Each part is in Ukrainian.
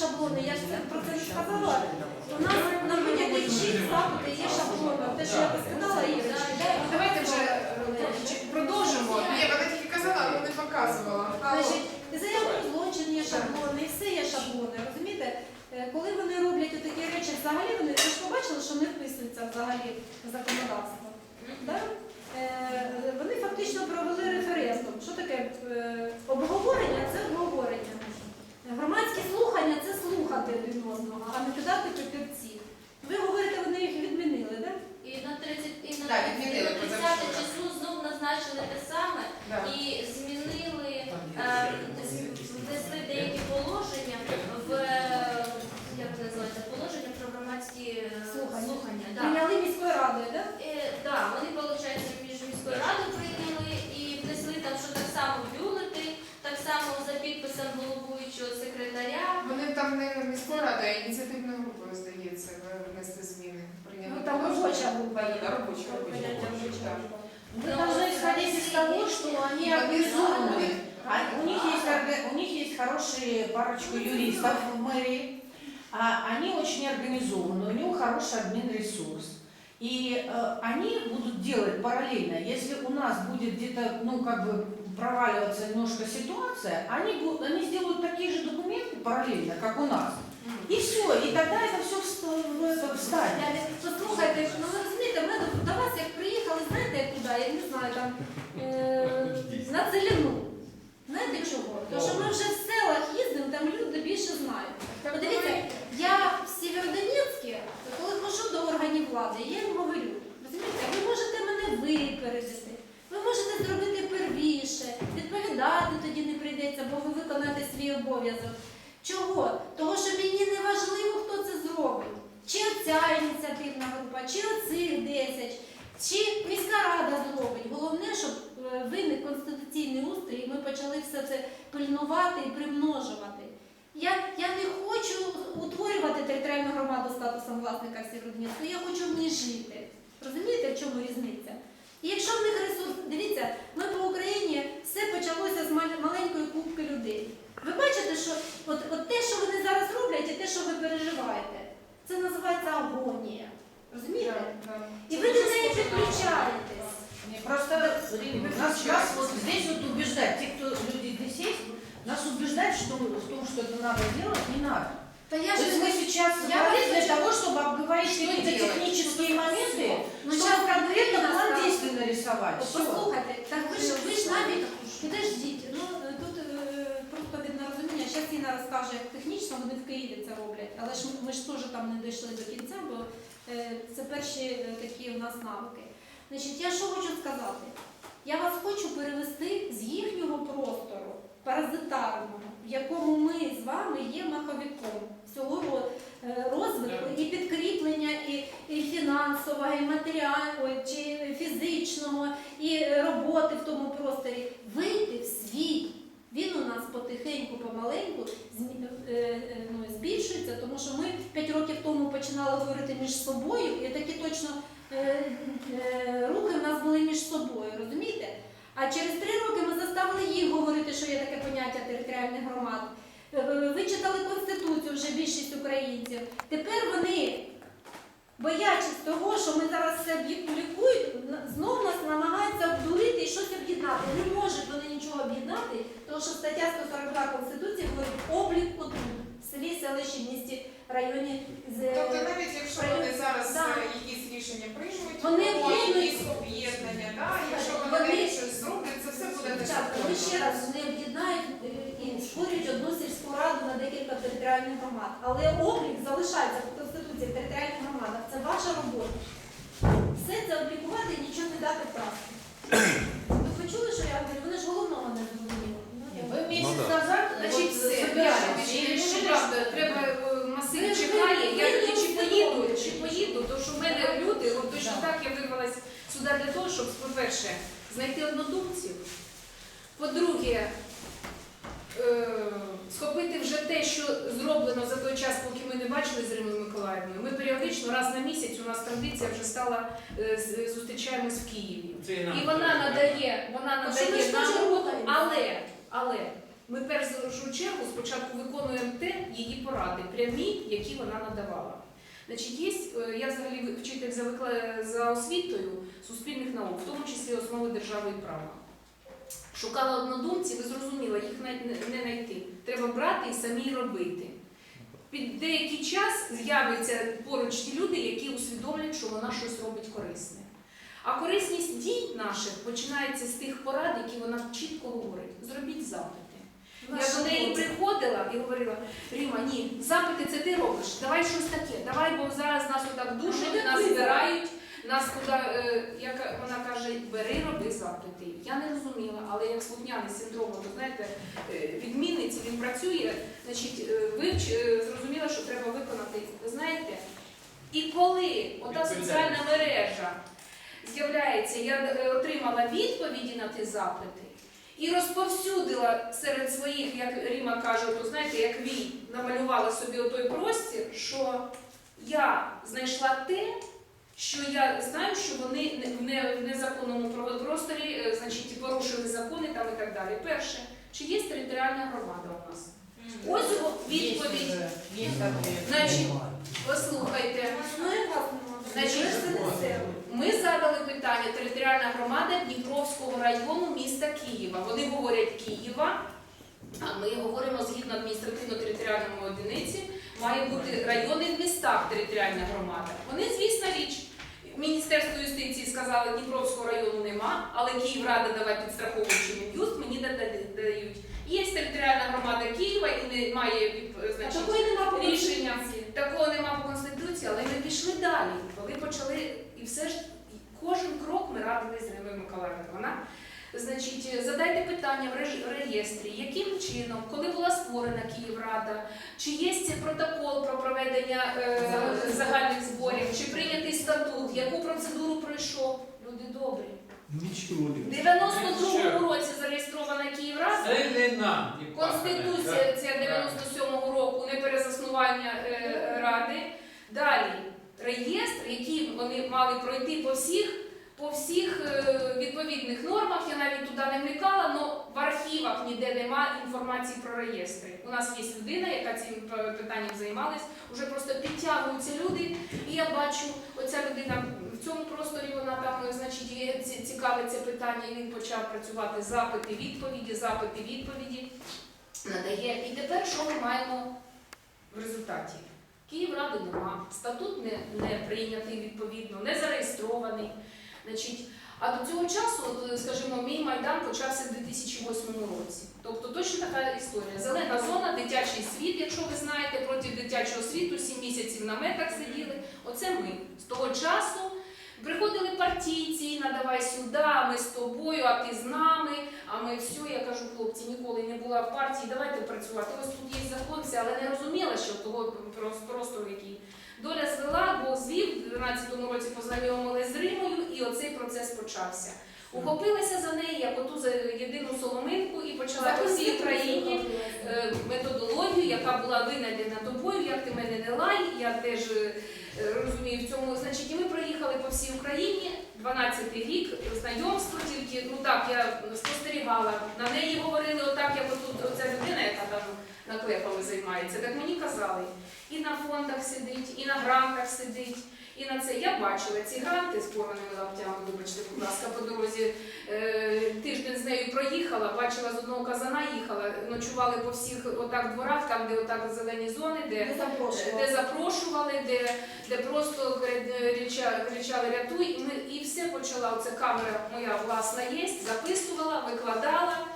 шаблони, я ж про це не сказала. У нас на будь-який чих запити є шаблони. Те, що я розказала, да? Давайте вже е, продовжимо. Ні, вона тільки казала, але не показувала. Значить, заяву про злочин є шаблони, і все є шаблони. Розумієте? Е, Коли вони роблять такі речі, взагалі вони ви ж побачили, що не вписуються взагалі в законодавство. Да? Е, Вони фактично провели референдум. Що таке обговорення? Це обговорення. Громадські слухання це слухати один одного, а не кидати папірці. Ви говорите, вони їх відмінили, так? І на 30, і на Так, 30, відмінили на 30 позавчора. число знов назначили те саме Да. і змінили, е, з- здається, внесли зміни. Прийняли Ну там робоча група є. Да, робоча, робоча. Поняття робоча, робоча так. група. Мы должны исходить из того, что они организованы. А у, них есть, орга- у них есть хорошие парочку юристов в мэрии. А они очень организованы, у него хороший админ ресурс. И э, они будут делать параллельно. Если у нас будет где-то, ну, как бы проваливаться немножко ситуация, они, будут, они сделают такие же документы параллельно, как у нас. И все, і тогда это все встанет. Послухайте, ну ви розумієте, ми до, вас як приїхали, знаєте як куди, я не знаю, там е, на Целіну. Знаєте чого? Тому що ми вже в селах їздимо, там люди більше знають. Подивіться, я в Сєвєродонецьку, коли хожу до органів влади, я їм говорю, розумієте, ви можете мене випередити, ви можете зробити первіше, відповідати тоді не прийдеться, бо ви виконаєте свій обов'язок. Чого? Того, що мені не важливо, хто це зробить. Чи оця ініціативна група, чи оцих 10, чи міська рада зробить. Головне, щоб е, виник конституційний устрій, і ми почали все це пильнувати і примножувати. Я, я не хочу утворювати територіальну громаду статусом власника Сєвєродонецьку, я хочу в ній жити. Розумієте, в чому різниця? І якщо в них ресурс, дивіться, ми по Україні все почалося з маленької кубки людей. Ви бачите, що от, от те, що вони зараз роблять, і те, що ви переживаєте, це називається агонія. Розумієте? І ви до неї підключаєтесь. Просто нас, нас вот здесь вот убеждать, те, кто люди нас убеждать что, в том, что это надо делать, не надо. Та я То ж есть мы сейчас я собрались для хочу- того, чтобы обговорить Что какие-то делать? технические моменты, Ну, чтобы щас конкретно конкретно план сказать. действий нарисовать. От Всё. Послухайте, так ви ж ви ж навіть підождіть. Ну е, тут е, просто від нерозуміння. Зараз Інна розкаже, як технічно вони в Києві це роблять, але ж ми- ми ж теж там не дійшли до кінця, бо е, це перші е, такі у нас навики. Значить, я що хочу сказати? Я вас хочу перевести з їхнього простору паразитарного, в якому ми з вами є маховиком всього е, розвитку і підкріплення, і, і фінансового, і матеріального, чи фізичного, і роботи в тому просторі. Вийти в світ. Він у нас потихеньку, помаленьку е, е, ну, збільшується, тому що ми 5 років тому починали говорити між собою, і такі точно рухи в нас були між собою, розумієте? А через три роки ми заставили їх говорити, що є таке поняття територіальних громад. Е, е, Вичитали Конституцію вже більшість українців. Тепер вони, боячись того, що ми зараз все лікують, на- знов нас намагаються обдурити і щось об'єднати. Не можуть вони нічого об'єднати, тому що стаття 142 Конституції говорить облік отут, в селі, селищі, місті, районі. з- Тобто навіть якщо вони зараз Да. е, якісь рішення приймуть, Вони то якісь об'єднання, да, якщо вони Вони- щось зроблять, це все буде Дівчатка, вони ще раз не об'єднають е, і створюють одну сільську раду на декілька територіальних громад. Але облік залишається в Конституції в територіальних громадах. Це ваша робота. Все це облікувати і нічого не дати прасу. Ви почули, що я говорю? Вони ж головного не зрозуміли. Вы месяц Ну да. назад Значить, вот, все, собирались Що и решили, правда, треба е, масив Ви- чекає, ви- я ви тоді чи не поїду, усвідомлюєте. чи поїду, тому що в мене люди, от точно Да. так я вирвалась сюди для того, щоб, по-перше, знайти однодумців, по-друге, е, схопити вже те, що зроблено за той час, поки ми не бачили з Римою Миколаївною. Ми періодично раз на місяць у нас традиція вже стала е, з- зустрічаємось в Києві. І вона надає, вона що ми надає ж теж роботу, рухаємося. але, але ми перш за чергу спочатку виконуємо те її поради, прямі, які вона надавала. Значить, є, е, я взагалі вчитель за, викла- за освітою суспільних наук, в тому числі основи держави і права. Шукала однодумців і зрозуміла, їх не, не знайти. Треба брати і самі робити. Під деякий час з'являться поруч ті люди, які усвідомлюють, що вона щось робить корисне. А корисність дій наших починається з тих порад, які вона чітко говорить. Зробіть запити. Я до неї приходила і говорила: Ріма, ні, запити це ти робиш. Давай щось таке. Давай, бо зараз нас отак душать, нас збирають, нас куди. е, як вона каже, бери, роби запити. Я не розуміла, але як слухняний синдром, то знаєте, е, відмінниці він працює, значить, е, вивч, е, зрозуміла, що треба виконати. Ви знаєте? І коли ота соціальна мережа з'являється, я е, отримала відповіді на ті запити. І розповсюдила серед своїх, як Ріма каже, то знаєте, як вій намалювала собі отой простір, що я знайшла те, що я знаю, що вони не- в незаконному просторі, е, значить, порушили закони там і так далі. Перше, чи є територіальна громада у нас? Ось відповідь. Значить, послухайте. Ми задали питання територіальна громада Дніпровського району міста Києва. Вони говорять Києва, а ми говоримо згідно адміністративно-територіальної одиниці, має бути райони в містах територіальна громада. Вони, звісна річ, Міністерство юстиції сказало, Дніпровського району нема, але Київрада давай підстраховуючи Мін'юст, мені дають. Є територіальна громада Києва і немає А значить, такої нема по рішення. Такого нема по конституції, але ми пішли далі. Коли почали, і все ж кожен крок ми радили з Римою Миколаївною. Вона значить, задайте питання в реєстрі, яким чином, коли була створена Київрада, чи є протокол про проведення е, загальних зборів, чи прийнятий статут, яку процедуру пройшов. Люди добрі. Нічого не 92-му році зареєстрована Київрада. Це не нам. не Конституція пахане, ця 97-го року, не перезаснування е, ради. Далі реєстр, який вони мали пройти по всіх, по всіх е, відповідних нормах. Я навіть туди не вникала, але в архівах ніде немає інформації про реєстри. У нас є людина, яка цим питанням займалась. Уже просто підтягуються люди, і я бачу, оця людина в цьому просторі вона там, е, значить, цікавиться питання, і він почав працювати запити, відповіді, запити, відповіді надає. І тепер що ми маємо в результаті? Київради нема, статут не, не прийнятий відповідно, не зареєстрований. Значить, а до цього часу, от, скажімо, мій майдан почався в 2008 році. Тобто точно така історія. Зелена зона, дитячий світ, якщо ви знаєте, проти дитячого світу 7 місяців на метах сиділи. Оце ми. З того часу приходили партійці, надавай сюди, ми з тобою, а ти з нами. А ми все, я кажу, хлопці, ніколи не була в партії, давайте працювати. Ось тут є закон, але не розуміла, що того прос- простору який. Доля звела, Бог звів, в 12-му році познайомились з Римою, і оцей процес почався. Ухопилася за неї, як оту за єдину соломинку, і почала по всій Україні е, методологію, яка була винайдена тобою, як ти мене не лай, я теж е, розумію в цьому. Значить, і ми проїхали по всій Україні, 12-й рік, знайомство тільки, ну так, я спостерігала, на неї говорили отак, як отут оця людина, яка там наклепами займається, так мені казали. І на фондах сидить, і на грантах сидить. І на це я бачила ці гранти з порваними лаптями, вибачте, будь ласка, по дорозі. Е, тиждень з нею проїхала, бачила з одного казана їхала, ночували по всіх отак дворах, там, де отак зелені зони, де, запрошували. де запрошували, де, де просто кричали, кричали рятуй. І, ми, і все почала. Оця камера моя власна є, записувала, викладала.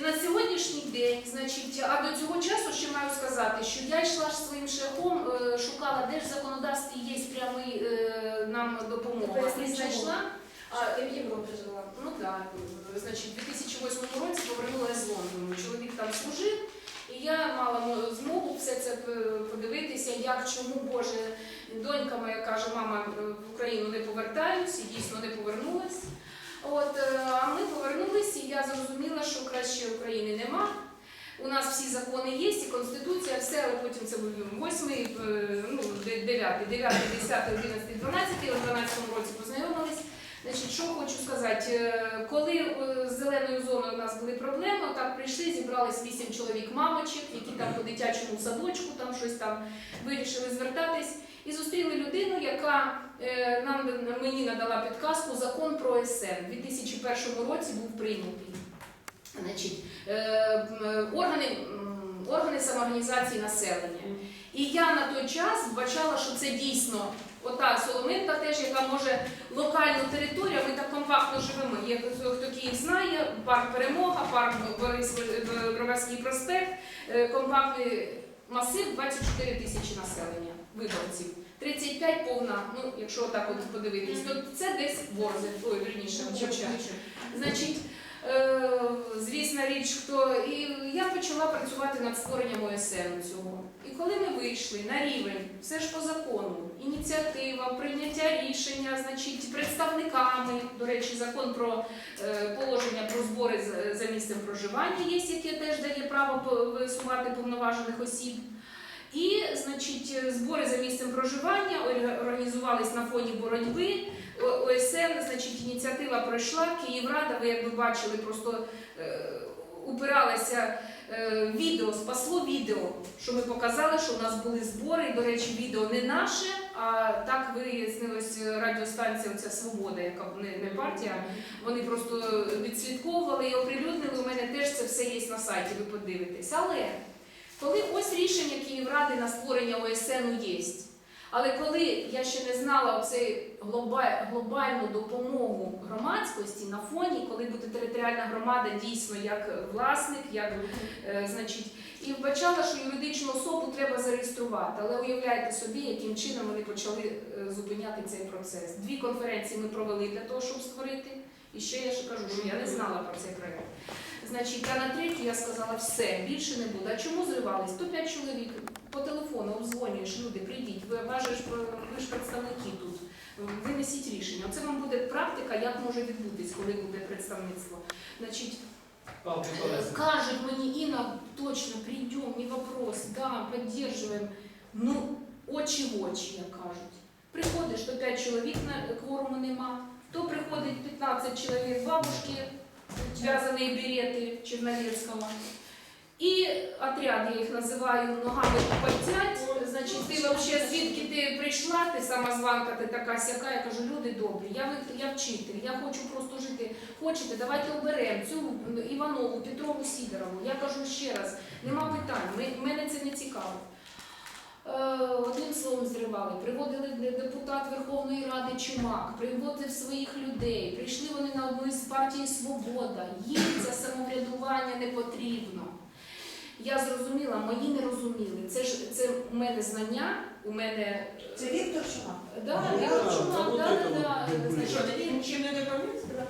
І на сьогоднішній день, значить, а до цього часу ще маю сказати, що я йшла своїм шляхом, е, шукала, де ж в законодавстві є прямий е, нам допомога. Поясніть, І знайшла. А, ти в Європі жила. Ну так, значить, у 2008 році повернулася з Лондону. Чоловік там служив, і я мала змогу все це подивитися, як чому Боже. Донька моя каже, мама е, в Україну не повертаюсь, і дійсно не повернулась. От, е, а ми повернулися, і я зрозуміла, що краще України нема. У нас всі закони є, і Конституція, все, але потім це був 8, ну, 9, 9, 10, 11, 12, у 12 році познайомились. Значить, що хочу сказати, Е, коли е, з зеленою зоною у нас були проблеми, так прийшли, зібрались вісім чоловік мамочок, які там по дитячому садочку там щось там вирішили звертатись, і зустріли людину, яка е, нам мені надала підказку закон про СН. У 2001 році був прийнятий. Значить, е, органи, органи самоорганізації населення. І я на той час вбачала, що це дійсно ота Соломинка теж, яка може локальну територію, ми так компактно живемо. Є хто, Київ знає, парк Перемога, парк Борис Броварський проспект, е, компактний масив 24 тисячі населення, виборців. 35 повна, ну якщо так от подивитись, то це десь Ворзи, ой, вірніше, Буча. Значить, е, звісна річ, хто і я почала працювати над створенням ОСН цього. І коли ми вийшли на рівень, все ж по закону, ініціатива, прийняття рішення, значить, представниками, до речі, закон про е, положення про збори за місцем проживання є, яке теж дає право висувати повноважених осіб. І, значить, збори за місцем проживання орга- організувались на фоні боротьби. ОСН, значить, ініціатива пройшла. Київрада, ви як ви бачили, просто е, упиралася е, відео, спасло відео, що ми показали, що у нас були збори. До речі, відео не наше, а так вияснилось е, радіостанція оця Свобода, яка не, не партія. Вони просто відслідковували і оприлюднили. У мене теж це все є на сайті, ви подивитесь. Але коли ось рішення Київради на створення ОСН є. Але коли я ще не знала оцей глобальну допомогу громадськості на фоні, коли буде територіальна громада дійсно як власник, як е, значить, і вбачала, що юридичну особу треба зареєструвати. Але уявляйте собі, яким чином вони почали е, зупиняти цей процес. Дві конференції ми провели для того, щоб створити. І ще я ще кажу, що я не знала про цей проект. Значить, а на третю я сказала, все, більше не буде. А чому зривались? 105 чоловік по телефону обдзвонюєш, люди, прийдіть, ви, ж, ви ж представники тут. Винесіть рішення. Оце вам буде практика, як може відбутись, коли буде представництво. Значить. Кажет мне, Инна, точно, придем, не вопрос, да, поддерживаем. Ну, очі в очі, як кажуть. Приходиш, то 5 чоловік на кворуму нема, то приходить 15 чоловік бабушки, зв'язані берети Черновецького. І отряд, я їх називаю, ногами потять. Значить, ти взагалі звідки ти прийшла, ти самозванка, ти така сяка. Я кажу, люди добрі, я, я вчитель, я хочу просто жити. Хочете, давайте оберемо цю Іванову, Петрову Сідорову. Я кажу ще раз, нема питань, мене це не цікаво. Е, Одним словом зривали, приводили депутат Верховної Ради Чумак, приводив своїх людей, прийшли вони на одну із партій Свобода. Їм це самоврядування не потрібно. Я зрозуміла, мої не розуміли. Це ж це у мене знання, у мене Це Віктор Чумак. да, Ну, Віктор Чумак, да, да, да. де він Чим не за за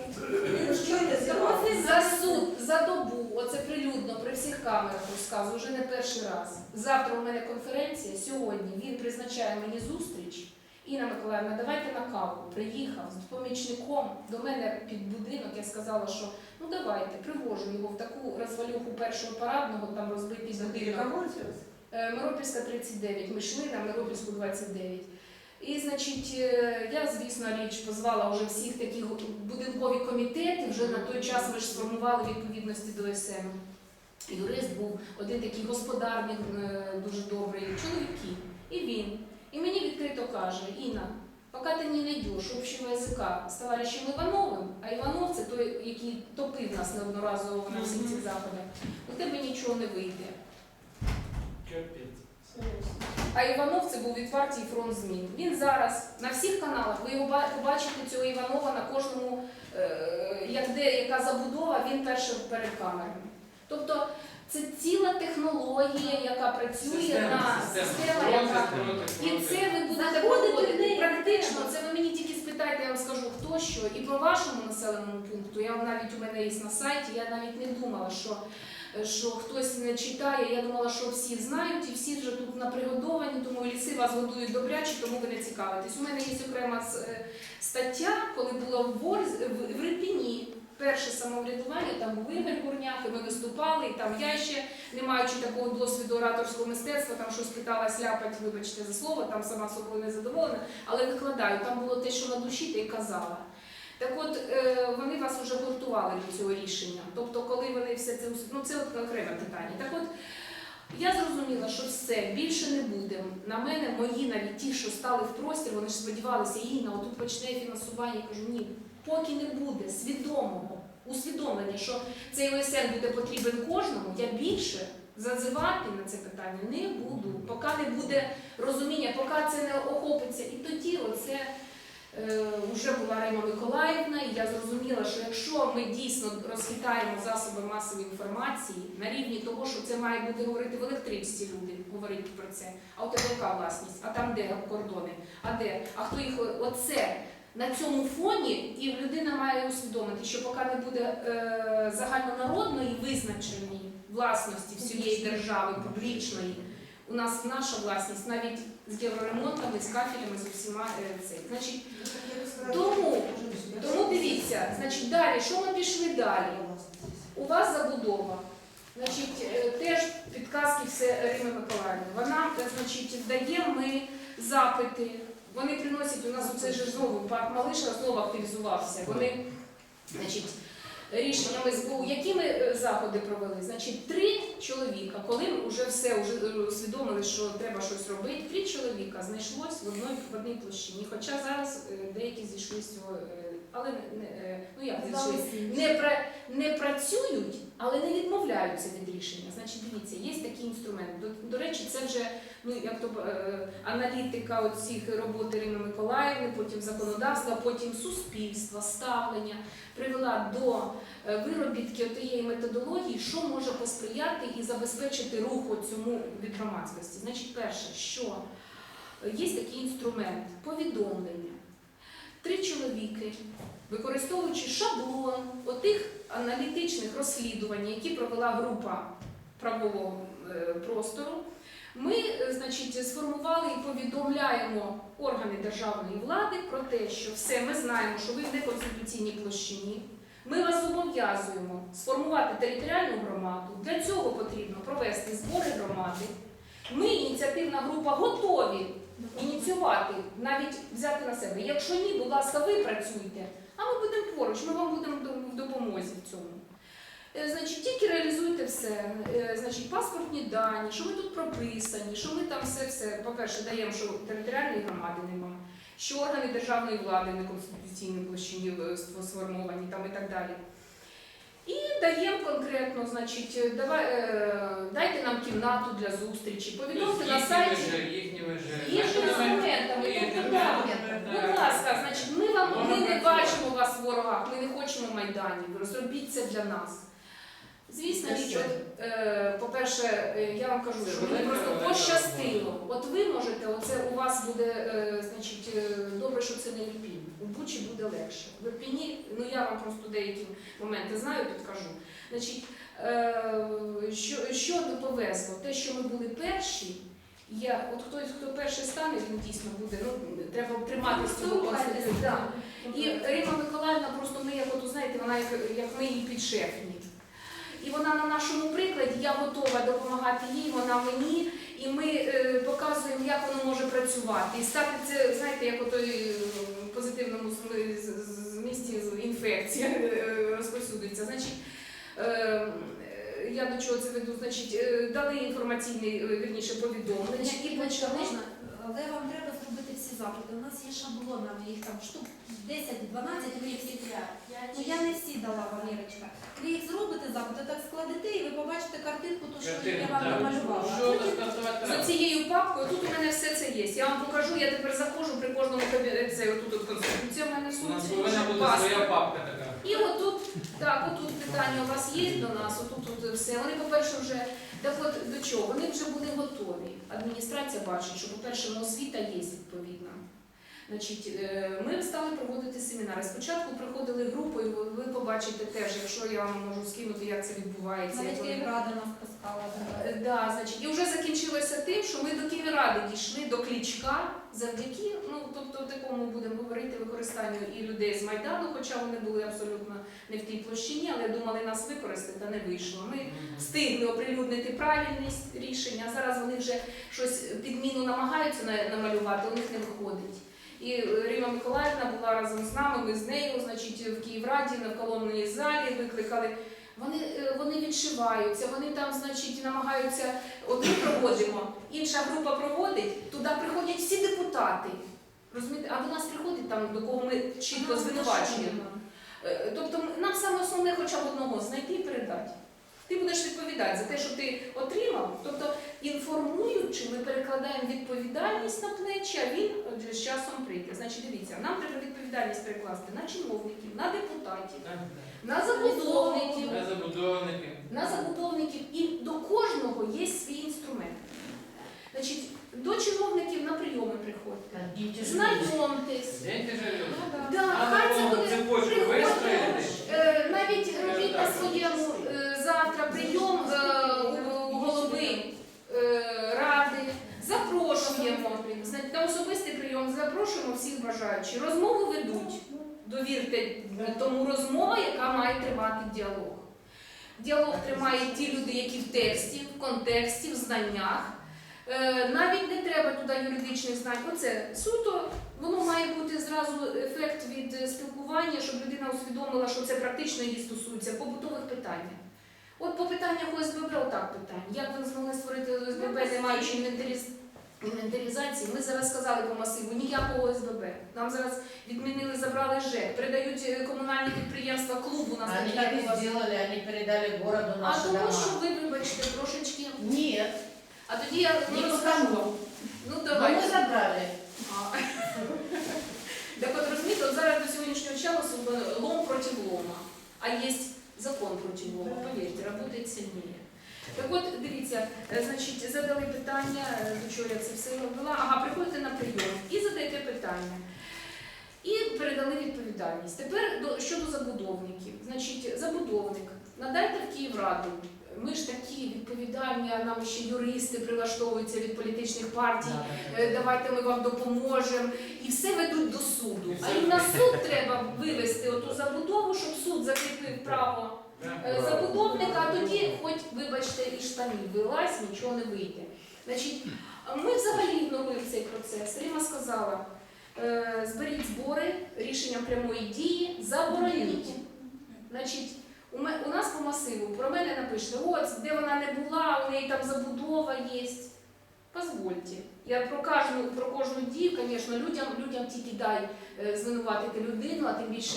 оце прилюдно при всіх камерах розказую, вже не перший раз. Завтра у мене конференція, сьогодні він призначає мені зустріч. Інна Миколаївна, давайте на каву. Приїхав з помічником до мене під будинок. Я сказала, що ну давайте, привожу його в таку розвалюху першого парадного, там розбитий будинок. Е, Миропільська 39, ми йшли на Миропільську 29. І, значить, е, я, звісно, річ позвала вже всіх таких будинкові комітети, вже на той час ми ж сформували відповідності до СМ. Юрист був один такий господарник, е, дуже добрий, чоловіки. І він. І мені відкрито каже, Інна, поки ти не знайдеш общого язика з товаришем Івановим, а Іванов це той, який топив нас неодноразово на всіх цих заходах, у тебе нічого не вийде. А Іванов це був від партії фронт змін. Він зараз на всіх каналах. Ви його побачите цього Іванова на кожному, е, як де яка забудова, він перший перед камерами. Тобто це ціла технологія, яка працює на система, яка і це ви будете проводити практично. Це ви мені тільки спитайте, я вам скажу хто що. І по вашому населеному пункту, я навіть у мене є на сайті, я навіть не думала, що, що хтось не читає. Я думала, що всі знають і всі вже тут напригодовані, тому ліси вас годують добряче, тому ви не цікавитесь. У мене є окрема е, стаття, коли була в Борз в, Рипіні. Перше самоврядування, там був Ігор і ми виступали, і там я ще, не маючи такого досвіду ораторського мистецтва, там щось питалась ляпать, вибачте за слово, там сама собою не задоволена, але викладаю, там було те, що на душі, те й казала. Так от е, вони вас готували до цього рішення. Тобто, коли вони все це ну це окреме питання. Так от я зрозуміла, що все більше не буде. На мене мої навіть ті, що стали в простір, вони ж сподівалися, Інна, отут почне фінансування. Я кажу, ні, поки не буде свідомого усвідомлення, що цей ОСН буде потрібен кожному, я більше зазивати на це питання не буду, поки не буде розуміння, поки це не охопиться. І тоді оце вже була Рима Миколаївна, і я зрозуміла, що якщо ми дійсно розхитаємо засоби масової інформації на рівні того, що це має бути говорити в електричці люди, говорити про це, а у тебе яка власність, а там де кордони, а де, а хто їх оце. На цьому фоні? І людина має усвідомити, що поки не буде е, загальнонародної визначеної власності всієї держави, публічної, у нас наша власність навіть з євроремонтами, з кафелями, з усіма е, цей. Значить, Тому- тому дивіться, значить, далі, що ми пішли далі? У вас забудова. Значить, е, теж підказки все Рими Миколаївни. Вона, значить, дає ми запити. Вони приносять у нас оце ж знову парк Малиша знову активізувався. Вони, значить, рішеннями СБУ, які ми е, заходи провели? Значить, три чоловіка, коли вже все вже е, усвідомили, що треба щось робити, три чоловіка знайшлось в одній в одній площині. Хоча зараз е, деякі зійшли з цього, але не, е, ну як не, пра- не працюють, але не відмовляються від рішення. Значить, дивіться, є такий інструмент. До, до речі, це вже ну як то е, аналітика оцих роботи Ірини Миколаївни, потім законодавства, потім суспільства, ставлення привела до е, виробітки тієї методології, що може посприяти і забезпечити рух цьому від громадськості. Значить, перше, що є такий інструмент повідомлення. Три чоловіки використовуючи шаблон отих аналітичних розслідувань, які провела група правового е, простору, ми е, значить, сформували і повідомляємо органи державної влади про те, що все, ми знаємо, що ви в неконституційній площині. Ми вас зобов'язуємо сформувати територіальну громаду. Для цього потрібно провести збори громади. Ми, ініціативна група, готові ініціювати, навіть взяти на себе. Якщо ні, будь ласка, ви працюйте, а ми будемо поруч, ми вам будемо в допомозі в цьому. Е, Значить, тільки реалізуйте все. Е, Значить, паспортні дані, що ви тут прописані, що ми там все, все, по-перше, даємо, що територіальної громади немає, що органи державної влади на конституційній площині е, сформовані там і так далі. І даємо конкретно, значить, е, давай, е, дайте нам кімнату для зустрічі, повідомте на сайті. Їхніми же, Є ж інструментами, тобто. Будь ласка, значить, ми вам ми не бачимо вас в ворогах, ми не хочемо майданів. Розробіть це для нас. Звісно, річ, от, е, по-перше, е, я вам кажу, Це що мені велика, просто велика пощастило. От ви можете, оце у вас буде, е, значить, е, добре, що це не Ірпінь. У Бучі буде легше. В Ірпіні, ну я вам просто деякі моменти знаю, підкажу. Значить, е, що, що не повезло? Те, що ми були перші, я, от хтось, хто перший стане, він дійсно буде, ну, треба триматися цього конституції. Да. І Рима Миколаївна просто ми, як от знаєте, вона як, як ми її підшефні. І вона на нашому прикладі, я готова допомагати їй, вона мені, і ми е, показуємо, як воно може працювати. І стати це, знаєте, як у той е, позитивному змісті інфекція е, розповсюдиться. Значить, е, е, я до чого це веду? Значить, дали інформаційне вірніше повідомлення і почали. можна, але вам треба запити. У нас є шаблонами, їх там штук 10-12, ви їх всі Ну я не всі дала, Валерочка. Ви їх зробите запити, так складете, і ви побачите картинку, то що я вам намалювала. За цією папкою тут у мене все це є. Я вам покажу, я тепер заходжу при кожному кабінеті. Це отут от конституція в мене в У нас повинна бути своя папка така. І отут, так, отут питання у вас є до нас, отут от все. Вони, по-перше, вже так от до чого? Вони вже були готові. Адміністрація бачить, що, по-перше, освіта є відповідна. Значить, е, ми стали проводити семінари. Спочатку приходили групою, ви- побачите теж, якщо я вам можу скинути, як це відбувається. Навіть Київрада нас пускала. Е, Да, значить, і вже закінчилося тим, що ми до Київради дійшли до Клічка завдяки, ну тобто такому будемо говорити використанню і людей з Майдану, хоча вони були абсолютно не в тій площині, але думали нас використати, а не вийшло. Ми встигли оприлюднити правильність рішення. Зараз вони вже щось підміну намагаються намалювати, у них не виходить. І Рима Миколаївна була разом з нами, ми з нею, значить, в Київраді на колонній залі викликали. Вони, е, вони відшиваються, вони там, значить, намагаються. От ми проводимо, інша група проводить, туди приходять всі депутати. Розумієте, а до нас приходить там, до кого ми чітко звинувачуємо. Е, Тобто нам саме основне хоча б одного знайти і передати. Ти будеш відповідати за те, що ти отримав. Тобто, інформуючи, ми перекладаємо відповідальність на плечі, а він з часом прийде. Значить, дивіться, нам треба відповідальність перекласти на чиновників, на депутатів, на забудовників. На забудовників. на забудовників. І до кожного є свій інструмент. Значить, до чиновників на прийоми приходьте. Знайомтесь. Да, хай це буде приходити. Е, Навіть робіть на своєму е, завтра прийом е, у голови е, ради. Запрошуємо на особистий прийом, запрошуємо всіх бажаючих. Розмову ведуть. Довірте тому розмова, яка має тримати діалог. Діалог тримають ті люди, які в тексті, в контексті, в знаннях. Е, Навіть не треба туди юридичних знань. Оце суто воно має бути зразу ефект від е, спілкування, щоб людина усвідомила, що це практично її стосується побутових питань. От по питаннях ОСББ отак питання. Як ви змогли створити ОСББ, не маючи інвентаріз... інвентаризації? Ми зараз сказали по масиву ніякого ОСББ. Нам зараз відмінили, забрали ЖЕК, передають е, комунальні підприємства клубу на Они так и сделали, они передали городу А наши тому, дома. що ви вибачте трошечки. Нет, А тоді я ну, не розкажу. Ну Но давайте. мы забрали. Так от розумієте, от зараз до сьогоднішнього часу лом проти лома, а є закон проти лома, повірте, працює сильніше. Так от, дивіться, е, значить, задали питання, е, до чого я це все робила. Ага, приходите на прийом і задаєте питання. І передали відповідальність. Тепер щодо забудовників. Значить, забудовник, надайте в Київраду. Ми ж такі відповідальні, а нам ще юристи прилаштовуються від політичних партій. Е, давайте ми вам допоможемо. І все ведуть до суду. А їм на суд треба вивести оту забудову, щоб суд закріпив право е, забудовника, а тоді, хоч, вибачте, і штанів вилазь, нічого не вийде. Значить, ми взагалі ігноруємо цей процес. Ріма сказала, е, зберіть збори, рішенням прямої дії, забороніть. Значить, у, нас по масиву про мене напишете, от де вона не була, у неї там забудова є. Позвольте. Я про кожну, про кожну дію, звісно, людям, людям тільки дай е, звинуватити людину, а тим більше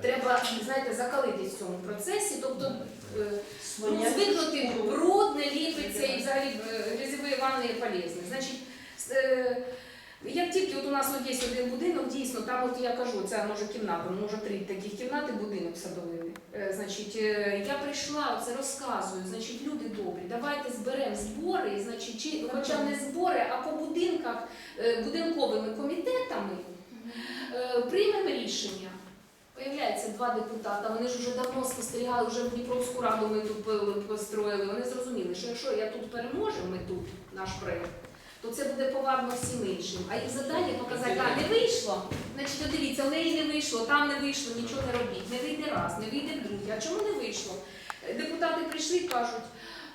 треба, знаєте, закалитись в цьому процесі, тобто е, ну, звикнути бруд не ліпиться і взагалі е, грязьові ванни полезні. Значить, тільки от у нас от є один будинок, дійсно, там от я кажу, це може кімната, може три таких кімнати, будинок садовий. Е, Значить, е, я прийшла, це розказую, значить, люди добрі, давайте зберемо збори, значить, чи хоча не збори, а по будинках, е, будинковими комітетами приймемо рішення. Появляється два депутата, вони ж вже давно спостерігали, вже в Дніпровську раду ми тут построїли. Вони зрозуміли, що якщо я тут переможу, ми тут, наш проєкт, то це буде повадно всім іншим. А їх завдання показати, а не вийшло. Значить, от дивіться, в неї не вийшло, там не вийшло, нічого не робіть, не вийде раз, не вийде вдруге. А чому не вийшло? Е, Депутати прийшли і кажуть,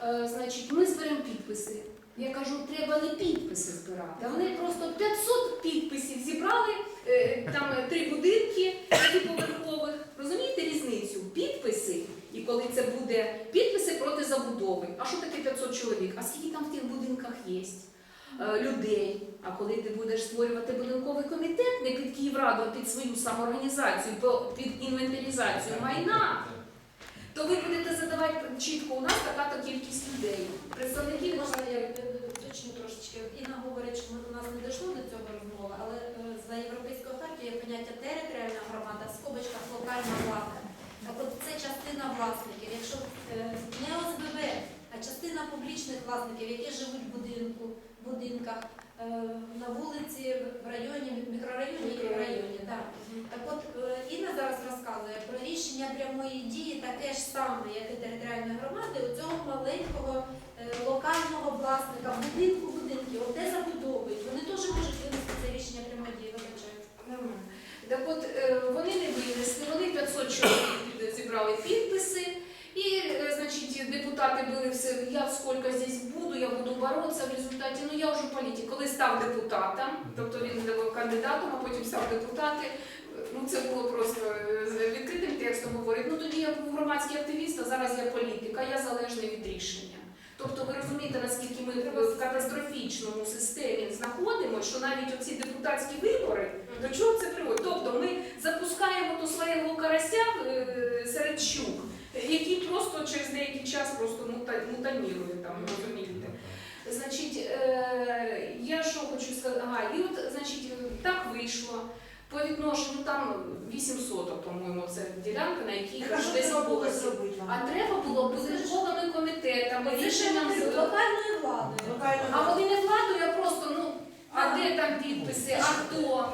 е, значить, ми зберемо підписи. Я кажу, треба не підписи збирати. А вони просто 500 підписів зібрали, е, там три будинки поверхових. Розумієте різницю? Підписи, і коли це буде підписи проти забудови. А що таке 500 чоловік? А скільки там в тих будинках є? Е, Людей. А коли ти будеш створювати будинковий комітет не під Київраду, а під свою самоорганізацію, під інвентаризацію майна, то ви будете задавати чітко, у нас така-то кількість людей. Представників Можна я уточню трошечки. Інна говорить, що у нас не дійшло до цього розмови, але е, за європейською хартією є поняття територіальна громада, в скобочках локальна влада. Так от це частина власників. Якщо не ОСББ, а частина публічних власників, які живуть в будинку, будинках, е, на вулиці, в районі, в мікрорайоні і в районі. Да. Так от е, Інна зараз розказує про рішення прямої дії таке ж саме, як і територіальної громади, у цього маленького е, локального власника будинку будинків, от де забудовують. Вони теж можуть винести це рішення прямої дії, вибачаю. Так от вони не винесли, вони 500 чоловік зібрали підписи, І, значить, депутати були все, я сколько здесь я буду бороться в результаті. Ну я вже політик. Коли став депутатом, тобто він був кандидатом, а потім став депутатом, ну це було просто е, з відкритим текстом говорить. Ну тоді я був громадський активіст, а зараз я політик, а я залежний від рішення. Тобто ви розумієте, наскільки ми в катастрофічному системі знаходимося, що навіть оці депутатські вибори до чого це приводить? Тобто ми запускаємо ту свого карася е, серед щук, який просто через деякий час просто мута- мутанірує там, розумієте. Значить, е, я що хочу сказати, ага, і от, значить, так вийшло. По відношенню там 8 соток, по-моєму, це ділянка, на якій а треба було зробити А треба було податковими комітетами, рішенням з локальної влади. А вони не владою, а просто ну а де там підписи, а хто?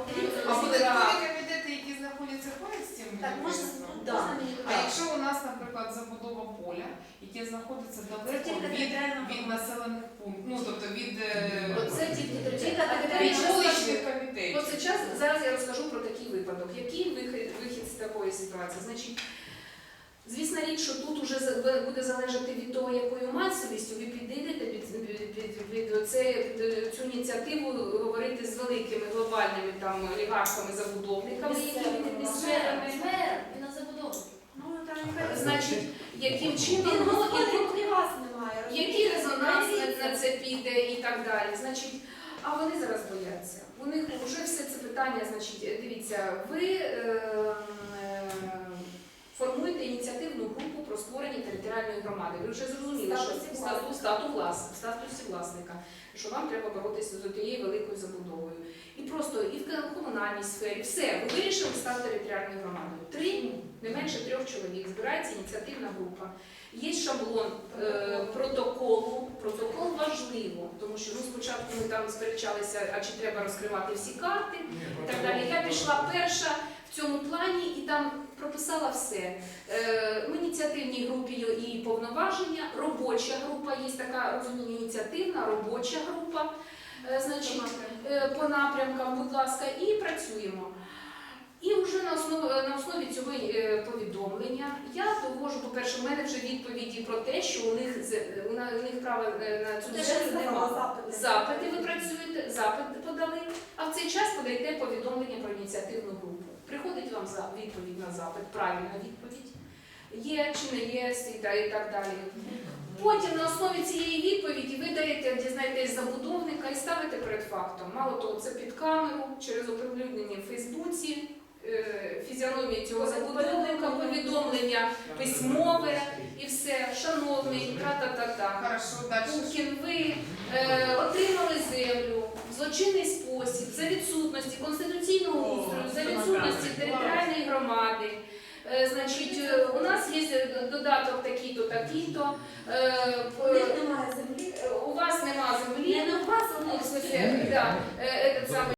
А податкові комітети, які знаходяться поряд з цим Так, можна, Да. А якщо у нас, наприклад, забудова поля, яке знаходиться далеко тільки від, територіальна від населених пунктів, ну тобто від е, Оце тільки Тільки. А тепер територіальна. я щас вуличних комітетів. Ось зараз зараз я розкажу про такий випадок. Який вихід, вихід з такої ситуації? Значить, звісно річ, що тут уже за- буде залежати від того, якою масовістю ви підійдете під, під, під, під оце, під цю ініціативу говорити з великими глобальними там олігархами, забудовниками, які Місцевими, місцевими. Мер, Ну. Значить, яким Він чином і вас немає. який резонанс на, на це піде і так далі. Значить, а вони зараз бояться. У них вже все це питання, значить, дивіться, ви е, е, формуєте ініціативну групу про створення територіальної громади. Ви вже зрозуміли, що статус, статус, влас, статусі власника, що вам треба боротися з тією великою забудовою. І просто і в комунальній сфері, все, ви вирішили стати територіальною громадою. Три, не менше трьох чоловік, збирається ініціативна група. Є шаблон е, протоколу. Протокол важливо, тому що ну, спочатку ми там сперечалися, а чи треба розкривати всі карти і так далі. Я пішла перша в цьому плані і там прописала все. Е, в ініціативній групі є і повноваження, робоча група, є така розуміння, ініціативна робоча група. Е, значить, е, по напрямкам, будь ласка, і працюємо. І вже на основі, на основі цього повідомлення я довожу, по-перше, в мене вже відповіді про те, що у них у них права е, на цю землю немає. запити. Ви працюєте, запит подали, а в цей час подаєте повідомлення про ініціативну групу. Приходить вам відповідь на запит, правильна відповідь. Є чи не є, і і так далі. Потім на основі цієї відповіді ви даєте, дізнаєтесь забудовника і ставите перед фактом. Мало того, це під камеру, через оприлюднення в Фейсбуці, фізіономії цього забудовника, повідомлення письмове і все. Шановний, тра-та-та-та. Пукін, ви е, отримали землю в злочинний спосіб за відсутності конституційного устрою, за відсутності територіальної громади. Е, значить, е, у нас є додаток такий-то, такий-то. Е, У них немає землі. е, у вас нема землі. Не на вас, а у Ну, них. в смысле, да, е, этот